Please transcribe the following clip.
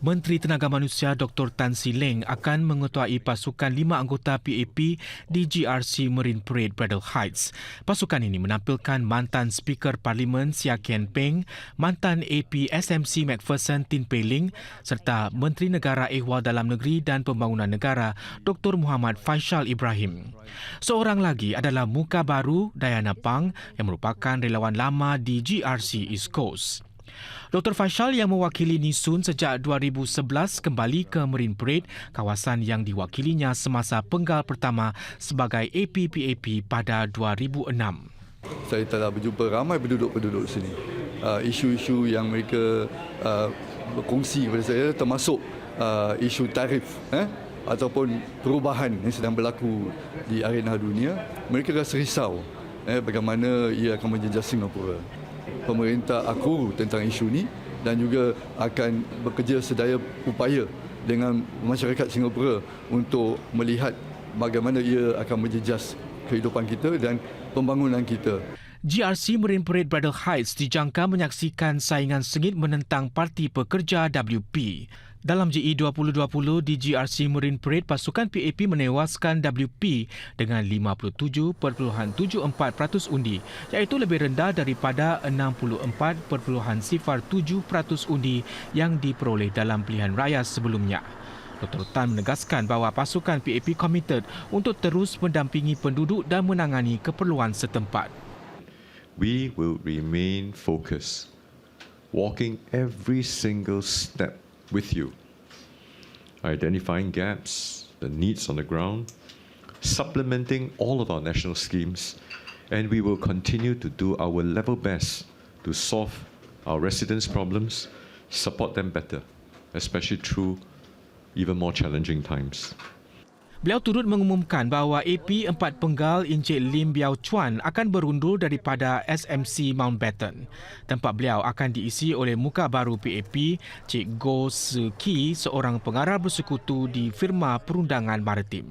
Menteri Tenaga Manusia Dr. Tan Si Leng akan mengetuai pasukan lima anggota PAP di GRC Marine Parade Bradle Heights. Pasukan ini menampilkan mantan Speaker Parlimen Sia Kian Peng, mantan AP SMC McPherson Tin Pei Ling serta Menteri Negara Ehwal Dalam Negeri dan Pembangunan Negara Dr. Muhammad Faisal Ibrahim. Seorang lagi adalah muka baru Diana Pang yang merupakan relawan lama di GRC East Coast. Dr. Faisal yang mewakili Nisun sejak 2011 kembali ke Marine Parade, kawasan yang diwakilinya semasa penggal pertama sebagai APPAP pada 2006. Saya telah berjumpa ramai penduduk-penduduk sini. Uh, isu-isu yang mereka uh, berkongsi kepada saya termasuk uh, isu tarif eh, ataupun perubahan yang sedang berlaku di arena dunia. Mereka rasa risau eh, bagaimana ia akan menjejas Singapura pemerintah akur tentang isu ini dan juga akan bekerja sedaya upaya dengan masyarakat Singapura untuk melihat bagaimana ia akan menjejas kehidupan kita dan pembangunan kita. GRC Marine Parade Bradle Heights dijangka menyaksikan saingan sengit menentang Parti Pekerja WP. Dalam GE 2020 di GRC Marine Parade, pasukan PAP menewaskan WP dengan 57.74% undi, iaitu lebih rendah daripada 64.07% undi yang diperoleh dalam pilihan raya sebelumnya. Dr. Tan menegaskan bahawa pasukan PAP komited untuk terus mendampingi penduduk dan menangani keperluan setempat. We will remain focused, walking every single step with you, identifying gaps, the needs on the ground, supplementing all of our national schemes, and we will continue to do our level best to solve our residents' problems, support them better, especially through even more challenging times. Beliau turut mengumumkan bahawa AP 4 Penggal Encik Lim Biao Chuan akan berundur daripada SMC Mountbatten. Tempat beliau akan diisi oleh muka baru PAP, Cik Go Se Ki, seorang pengarah bersekutu di firma perundangan maritim.